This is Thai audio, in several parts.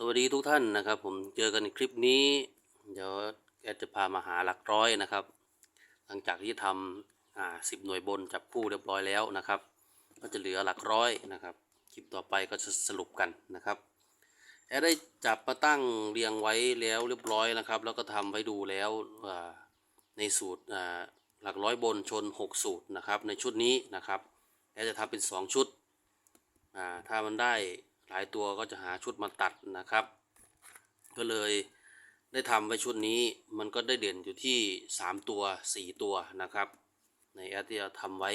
สวัสดีทุกท่านนะครับ ผมเจอกันในคลิปนี้ เดี๋ยวแอดจะพามาหาหลักร้อยนะครับ หลังจากที่ทำอ่าสิบหน่วยบนจับคู่เรียบร้อยแล้วนะครับ ก็จะเหลือหลักร้อยนะครับ คลิปต่อไปก็จะสรุปกันนะครับแอดได้จับมาตั้งเรียงไว้แล้วเรียบร้อยนะครับ แล้วก็ทำไว้ดูแล้วอ่าในสูตรอ่าหลักร้อยบนชน 6 สูตรนะครับ ในชุดนี้นะครับแอดจะทำเป็น 2 ชุดอ่าถ้ามันได้ หลายตัวก็จะหาชุดมาตัดนะครับ ก็เลยได้ทำไว้ชุดนี้มันก็ได้เด่นอยู่ที่ 3 ตัว 4 ตัวนะครับ ในแอปที่เราทำไว้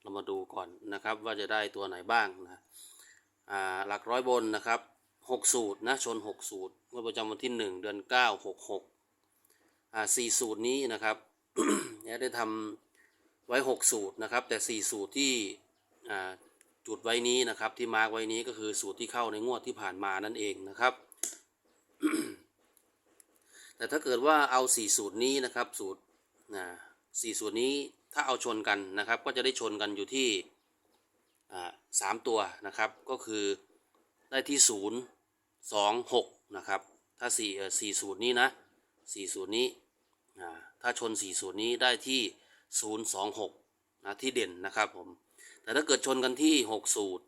เรามาดูก่อนนะครับ ว่าจะได้ตัวไหนบ้างนะอ่าหลักร้อยบนนะครับ 6 สูตรนะชน 6 สูตรเมื่อประจำวันที่ 1 เดือน 9 66อ่า4สูตรนี้นะครับแอปได้ทำไว้ 6 สูตรนะครับ แต่ 4 สูตรที่อ่า จุดไว้นี้นะครับ ที่มาร์กไว้นี้ก็คือสูตรที่เข้าในงวดที่ผ่านมานั่นเองนะครับ แต่ถ้าเกิดว่าเอาสี่สูตรนี้นะครับสูตรนะสี่สูตรนี้ถ้าเอาชนกันนะครับ ก็จะได้ชนกันอยู่ที่อ่าสามตัวนะครับ ก็คือได้ที่ศูนย์สองหกนะครับ ถ้าสี่สี่สูตรนี้นะสี่สูตรนี้ถ้าชนสี่สูตรนี้ได้ที่ศูนย์สองหกนะที่เด่นนะครับผม แต่ถ้าเกิดชนกันที่ 6 สูตร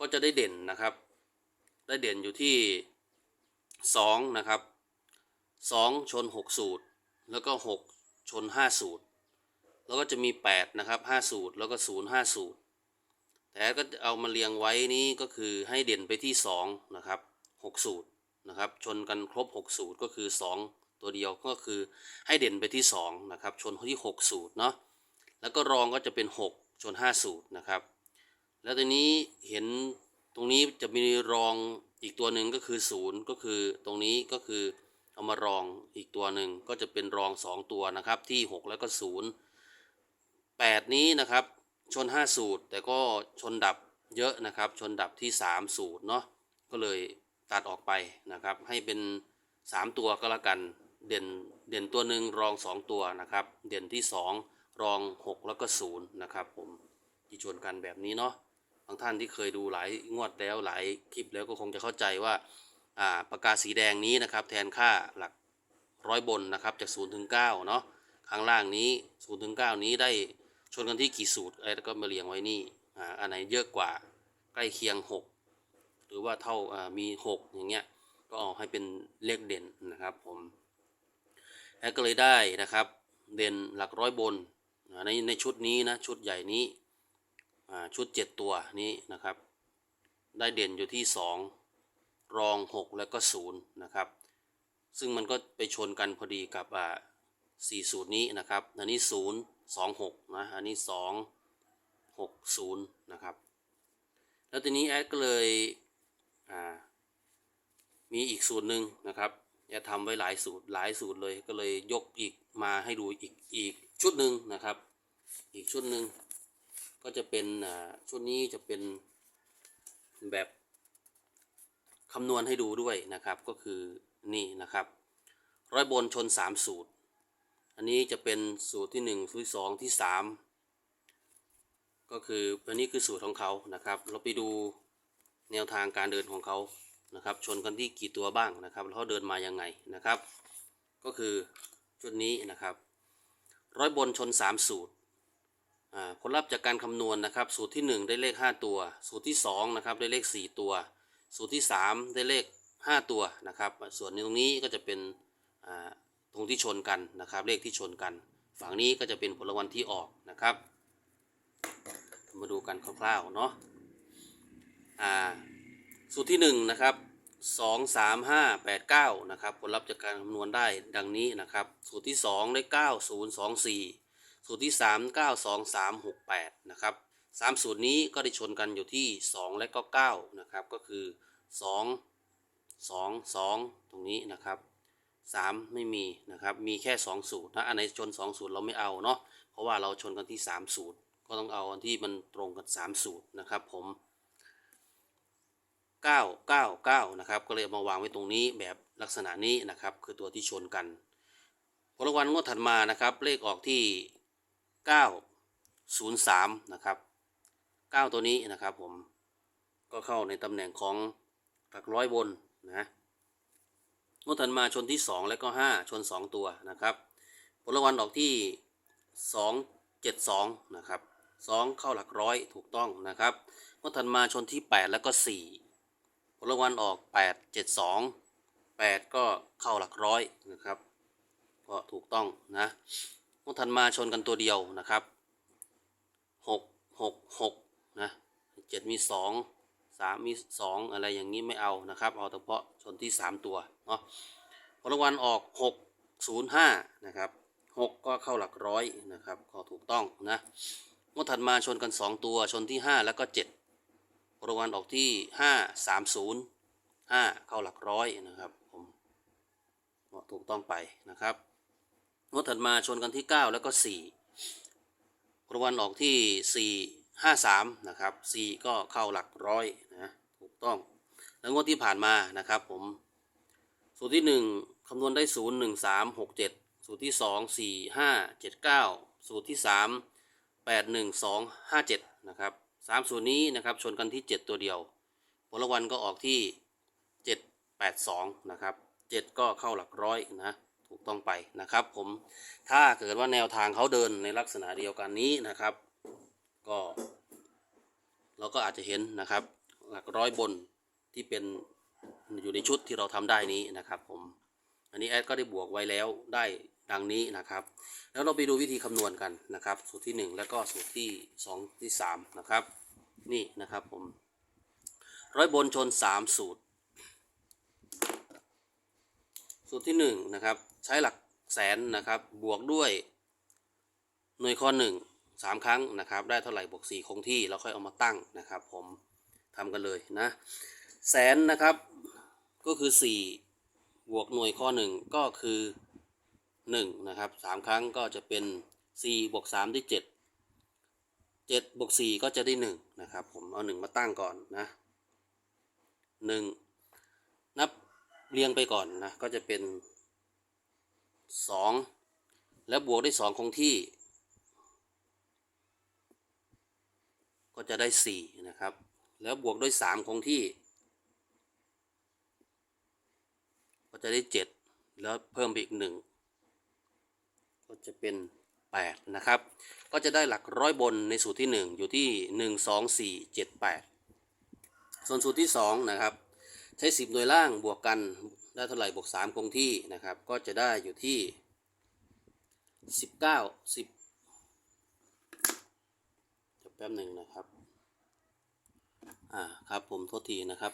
ก็จะได้เด่นนะครับ ได้เด่นอยู่ที่ 2 นะครับ 2 ชน 6 สูตร แล้วก็ 6 ชน 5 สูตร แล้วก็จะมี 8 นะครับ 5 สูตร แล้วก็ 0 5 สูตร แต่ก็เอามาเรียงไว้นี้ก็คือให้เด่นไปที่ 2 นะครับ 6 สูตรนะครับ ชนกันครบ 6 สูตรก็คือ 2 ตัวเดียวก็คือให้เด่นไปที่ 2 นะครับ ชนที่ 6 สูตรเนาะ แล้วก็รองก็จะเป็น 6 ชน 5 สูตรนะครับ แล้วทีนี้เห็นตรงนี้จะมีรองอีกตัวหนึ่งก็คือ 0 ก็คือตรงนี้ก็คือเอามารองอีกตัวหนึ่งก็จะเป็นรอง 2 ตัวนะครับที่ 6 แล้วก็ 0 8 นี้นะครับชน 5 สูตร แต่ก็ชนดับเยอะนะครับ ชนดับที่ 3 สูตรเนาะก็เลยตัดออกไปนะครับ ให้เป็น 3 ตัวก็แล้วกันเด่นเด่นตัวหนึ่งรอง 2 ตัวนะครับ เด่นที่ 2 รอง 6 แล้วก็ 0 นะครับผม ที่ชวนกันแบบนี้เนาะบางท่านที่เคยดูหลายงวดแล้วหลายคลิปแล้วก็คงจะเข้าใจว่าปากกาสีแดงนี้นะครับแทนค่าหลักร้อยบนนะครับจาก0ถึง9เนาะข้างล่างนี้0ถึง9นี้ได้ชนกันที่กี่สูตรอะไรก็มาเรียงไว้นี่อ,อันไหนเยอะกว่าใกล้เคียง 6 หรือว่าเท่ามี6อย่างเงี้ยก็เอาให้เป็นเลขเด่นนะครับผมแล้วก็เลยได้นะครับเด่นหลักร้อยบนในในชุดนี้นะชุดใหญ่นี้ ชุด 7 ตัวนี้นะครับ ได้เด่นอยู่ที่ 2 รอง 6 แล้วก็ 0 นะครับ ซึ่งมันก็ไปชนกันพอดีกับสี่สูตรนี้นะครับ อันนี้ 0 2 6 นะ อันนี้ 2 6 0 นะครับ แล้วทีนี้แอดก็เลยมีอีกสูตรหนึ่งนะครับแอดทำไว้หลายสูตรหลายสูตรเลยก็เลยยกอีกมาให้ดูอีกอีกชุดหนึ่งนะครับ อีกชุดหนึ่ง ก็จะเป็นอ่าชุดนี้จะเป็นแบบคำนวณให้ดูด้วยนะครับก็คือนี่นะครับ ร้อยบนชน 3 สูตร อันนี้จะเป็นสูตรที่ 1 สูตรที่2ที่ 3 ก็คืออันนี้คือสูตรของเขานะครับ เราไปดูแนวทางการเดินของเขานะครับ ชนกันที่กี่ตัวบ้างนะครับแล้วเขาเดินมายังไงนะครับ ก็คือชุดนี้นะครับ ร้อยบนชน 3 สูตร ผลลัพธ์จากการคำนวณนะครับ สูตรที่ 1 ได้เลข 5 ตัว สูตรที่2นะครับได้เลข 4 ตัว สูตรที่ 3 ได้เลข 5 ตัวนะครับ ส่วนตรงนี้ก็จะเป็นตรงที่ชนกันนะครับ เลขที่ชนกัน ฝั่งนี้ก็จะเป็นผลรางวัลที่ออกนะครับ มาดูกันคร่าวๆเนาะอ่าสูตรที่ 1 นะครับ 2 3 5 8 9 นะครับ ผลลัพธ์จากการคำนวณได้ดังนี้นะครับ สูตรที่ 2 ได้ 9 0 2 4 สูตรที่ 3 9 2 3 6 8นะครับสามสูตรนี้ก็ได้ชนกันอยู่ที่ 2 และก็9นะครับก็คือ 2 2 2 ตรงนี้นะครับ 3 ไม่มีนะครับมีแค่ 2 สูตรถ้าอันไหนชน 2 สูตรเราไม่เอาเนาะเพราะว่าเราชนกันที่ 3 สูตร ก็ต้องเอาอันที่มันตรงกัน 3 สูตรนะครับผม9 9 9นะครับก็เลยมาวางไว้ตรงนี้แบบลักษณะนี้นะครับ คือตัวที่ชนกันผลรางวัลงวดถัดมานะครับ เลขออกที่ 9 0 3 นะครับ 9 ตัวนี้นะครับผมก็เข้าในตำแหน่งของหลักร้อยบนนะงวดถัดมาชนที่สองแล้วก็ห้าชนสองตัวนะครับผลรางวัลออกที่สองเจ็ดสองนะครับสองเข้าหลักร้อยถูกต้องนะครับงวดถัดมาชนที่แปดแล้วก็สี่ผลรางวัลออกแปดเจ็ดสองแปดก็เข้าหลักร้อยนะครับ ก็ถูกต้องนะ งวดถัดมาชนกันตัวเดียวนะครับหกหกหกนะเจ็ดมีสองสามมีสองอะไรอย่างนี้ไม่เอานะครับ เอาเฉพาะชนที่สามตัวเนาะผลรางวัลออกหกศูนย์ห้านะครับหกก็เข้าหลักร้อยนะครับก็ถูกต้องนะงวดถัดมาชนกันสองตัวชนที่ห้าแล้วก็เจ็ดผลรางวัลออกที่ห้าสามศูนย์ห้าเข้าหลักร้อยนะครับผมก็ถูกต้องไปนะครับ งวดถัดมาชนกันที่เก้าแล้วก็สี่ผลรางวัลออกที่สี่ห้าสามนะครับสี่ก็เข้าหลักร้อยนะถูกต้อง แล้วงวดที่ผ่านมานะครับผมสูตรที่หนึ่งคำนวณได้ศูนย์หนึ่งสามหกเจ็ดสูตรที่สองสี่ห้าเจ็ดเก้าสูตรที่สามแปดหนึ่งสองห้าเจ็ดนะครับสามสูตรนี้นะครับชนกันที่เจ็ดตัวเดียวผลรางวัลก็ออกที่เจ็ดแปดสองนะครับเจ็ดก็เข้าหลักร้อยนะ ถูกต้องไปนะครับ ผมถ้าเกิดว่าแนวทางเขาเดินในลักษณะเดียวกันนี้นะครับ ก็ เราก็อาจจะเห็นนะครับ หลักร้อยบนที่เป็นอยู่ในชุดที่เราทำได้นี้นะครับ ผม อันนี้แอดก็ได้บวกไว้แล้วได้ดังนี้นะครับ แล้วเราไปดูวิธีคำนวณกันนะครับ สูตรที่ 1 แล้วก็สูตรที่ 2 ที่ 3 นะครับ นี่นะครับผมร้อยบนชน 3 สูตร สูตรที่ 1 นะครับ ใช้หลักแสนนะครับ บวกด้วย หน่วยข้อ 1 3 ครั้งนะครับ ได้เท่าไหร่บวก 4 คงที่แล้วค่อยเอามาตั้งนะครับ ผมทำกันเลยนะ แสนนะครับ ก็คือ 4 บวกหน่วยข้อ 1 ก็คือ 1 นะครับ 3 ครั้งก็จะเป็น 4 บวก 3 ได้ 7 7 บวก 4 ก็จะได้ 1 นะครับ ผมเอา 1 มาตั้งก่อนนะ1นับเรียงไปก่อนนะ ก็จะเป็น 2 แล้วบวกได้2คงที่ ก็จะได้ 4 นะครับ แล้วบวกด้วย 3 คงที่ ก็จะได้ 7 แล้วเพิ่มไปอีก 1 ก็จะเป็น 8 นะครับ ก็จะได้หลักร้อยบนในสูตรที่ 1 อยู่ที่ 1 2 4 7 8 ส่วนสูตรที่ 2 นะครับ ช้ 10 หน่วยล่างบวกกันได้เท่าไหร่บวก 3 คงที่นะครับ ก็จะได้อยู่ที่ 19 10จะแป๊บหนึ่งนะครับ อ่าครับผมโทษทีนะครับ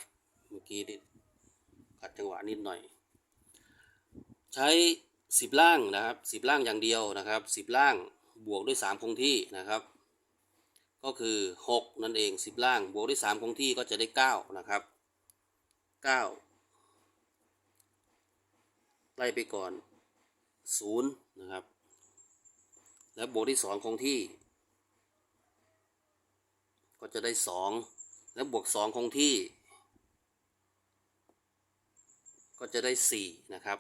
เมื่อกี้นี่ขัดจังหวะนิดหน่อย ใช้สิบล่างนะครับสิบล่างอย่างเดียวนะครับสิบล่างบวกด้วยสามคงที่นะครับ ก็คือหกนั่นเองสิบล่างบวกด้วยสามคงที่ก็จะได้เก้านะครับ เก้าไล่ไปก่อนศูนย์นะครับ แล้วบวกด้วยสองคงที่ ก็จะได้สองแล้วบวกสองคงที่ ก็จะได้สี่นะครับ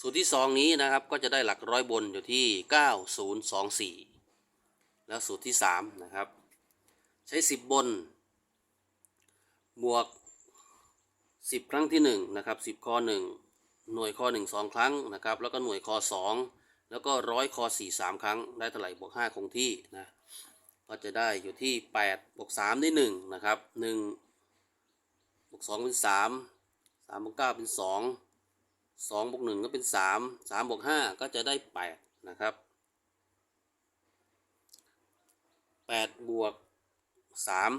สูตรที่สองนี้นะครับก็จะได้หลักร้อยบนอยู่ที่ 9024 แล้วสูตรที่ 3 นะครับ ใช้ 10 บน บวก 10ครั้งที่1นะครับ10ข้อ1หน่วยข้อ1 2ครั้งนะครับแล้วก็หน่วยข้อ2แล้วก็ร้อยข้อ4 3ครั้งได้เท่าไหร่บวก5คงที่นะก็จะได้อยู่ที่8บวก3ได้1นะครับ1บวก2เป็น3 3บวก9เป็น2สองบวกหนึ่งก็เป็นสามสามบวกห้าก็จะได้แปดนะครับแปดบวกสาม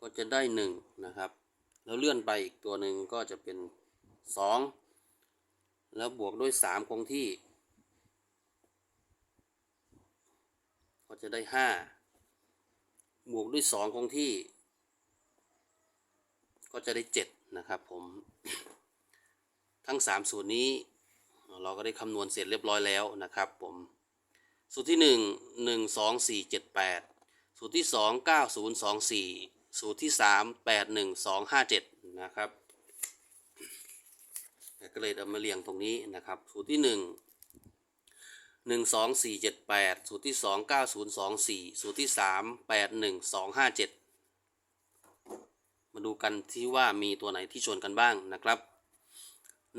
ก็จะได้หนึ่งนะครับ แล้วเลื่อนไปอีกตัวหนึ่งก็จะเป็นสองแล้วบวกด้วยสามคงที่ ก็จะได้ห้าบวกด้วยสองคงที่ ก็จะได้เจ็ดนะครับผม ทั้ง 3 สูตรนี้ เราก็ได้คำนวณเสร็จเรียบร้อยแล้วนะครับผมสูตรที่ 1 1 2 4 7 8 สูตรที่ 2 9 0 2 4 สูตรที่3 8 1 2 5 7นะครับก็เลยเอามาเรียงตรงนี้นะครับ สูตรที่1 1 2 4 7 8สูตรที่2 9 0 2 4สูตรที่3 8 1 2 5 7มาดูกันที่ว่ามีตัวไหนที่ชนกันบ้างนะครับ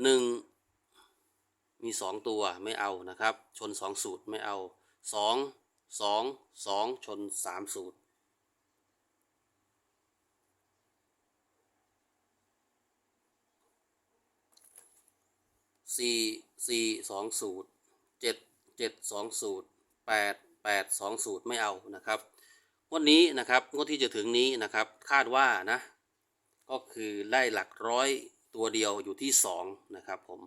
หนึ่งมีสองตัวไม่เอานะครับ ชนสองสูตรไม่เอาสองสองสองชนสามสูตร สี่สี่สองสูตรเจ็ดเจ็ดสองสูตรแปดแปดสองสูตรไม่เอานะครับงวันนี้นะครับงวดที่จะถึงนี้นะครับคาดว่านะก็คือได้หลักร้อยตัวเดียวอยู่ที่สองนะครับผม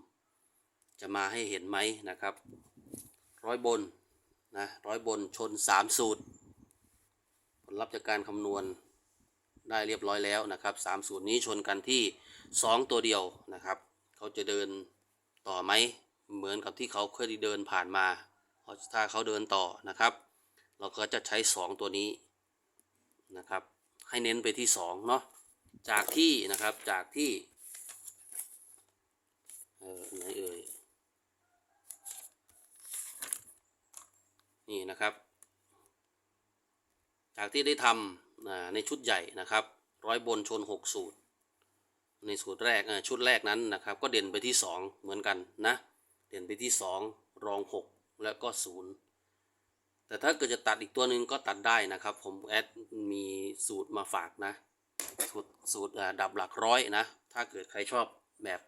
จะมาให้เห็นไหมนะครับร้อยบนนะร้อยบนชนสามสูตร ผลลัพธ์จากการคำนวณได้เรียบร้อยแล้วนะครับสามสูตรนี้ชนกันที่สองตัวเดียวนะครับ เขาจะเดิน ต่อไหมเหมือนกับที่เขาเคยเดินผ่านมาพราะถ้าเขาเดินต่อนะครับ เราก็จะใช้สองตัวนี้นะครับ ให้เน้นไปที่สองเนาะจากที่นะครับจากที่เออไหนเอ่ยนี่นะครับ จากที่ได้ทำในชุดใหญ่นะครับร้อยบนชน 6 สูตร ในสูตรแรกชุดแรกนั้นนะครับก็เด่นไปที่ 2 เหมือนกันนะเด่นไปที่ 2 รอง 6 แล้วก็ 0 แต่ถ้าเกิดจะตัดอีกตัวหนึ่งก็ตัดได้นะครับ ผมแอดมีสูตรมาฝากนะ สูตรสูตรดับหลักร้อยนะ ถ้าเกิดใครชอบแบบ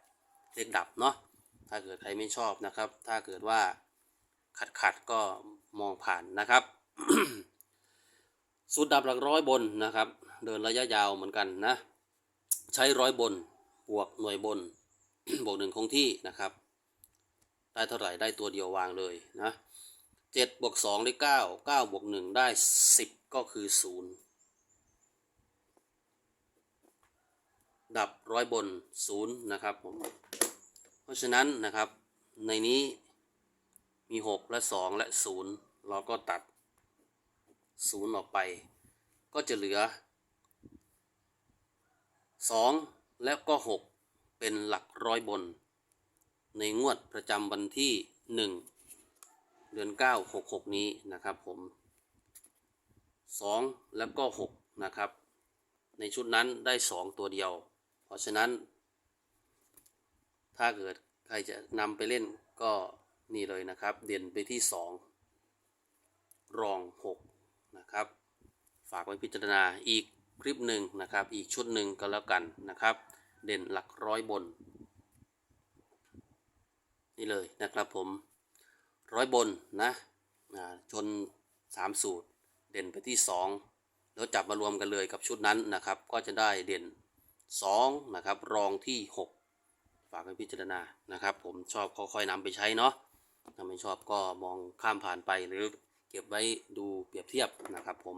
เลขดับเนาะถ้าเกิดใครไม่ชอบนะครับ ถ้าเกิดว่าขัดขัดก็มองผ่านนะครับ สูตรดับหลักร้อยบนนะครับ เดินระยะยาวเหมือนกันนะ ใช้ร้อยบนบวกหน่วยบนบวกหนึ่งคงที่นะครับ ได้เท่าไหร่ได้ตัวเดียววางเลยนะเจ็ดบวกสองได้เก้าเก้าบวกหนึ่งได้สิบก็คือศูนย์ดับร้อยบนศูนย์นะครับผมเพราะฉะนั้นนะครับในนี้มีหกและสองและศูนย์เราก็ตัดศูนย์ออกไป ก็จะเหลือ สองแล้วก็หกเป็นหลักร้อยบน ในงวดประจำวันที่หนึ่งเดือนเก้าหกหกนี้นะครับผมสองแล้วก็หกนะครับ ในชุดนั้นได้สองตัวเดียว เพราะฉะนั้น ถ้าเกิดใครจะนำไปเล่นก็นี่เลยนะครับ เด่นไปที่สองรอง 6 นะครับ ฝากไว้พิจารณาอีก คลิปหนึ่งนะครับ อีกชุดหนึ่งก็แล้วกันนะครับ เด่นหลักร้อยบน นี่เลยนะครับผมร้อยบนนะอ่าชน 3 สูตร เด่นไปที่ 2 แล้วจับมารวมกันเลยกับชุดนั้นนะครับ ก็จะได้เด่น 2 นะครับ รองที่ 6 ฝากไว้พิจารณานะครับ ผมชอบค่อยๆนำไปใช้เนาะถ้าไม่ชอบก็มองข้ามผ่านไปหรือเก็บไว้ดูเปรียบเทียบนะครับผม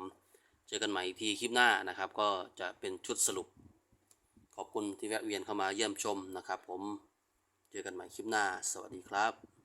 เจอกันใหม่อีกทีคลิปหน้านะครับ ก็จะเป็นชุดสรุป ขอบคุณที่แวะเวียนเข้ามาเยี่ยมชมนะครับ ผมเจอกันใหม่คลิปหน้า สวัสดีครับ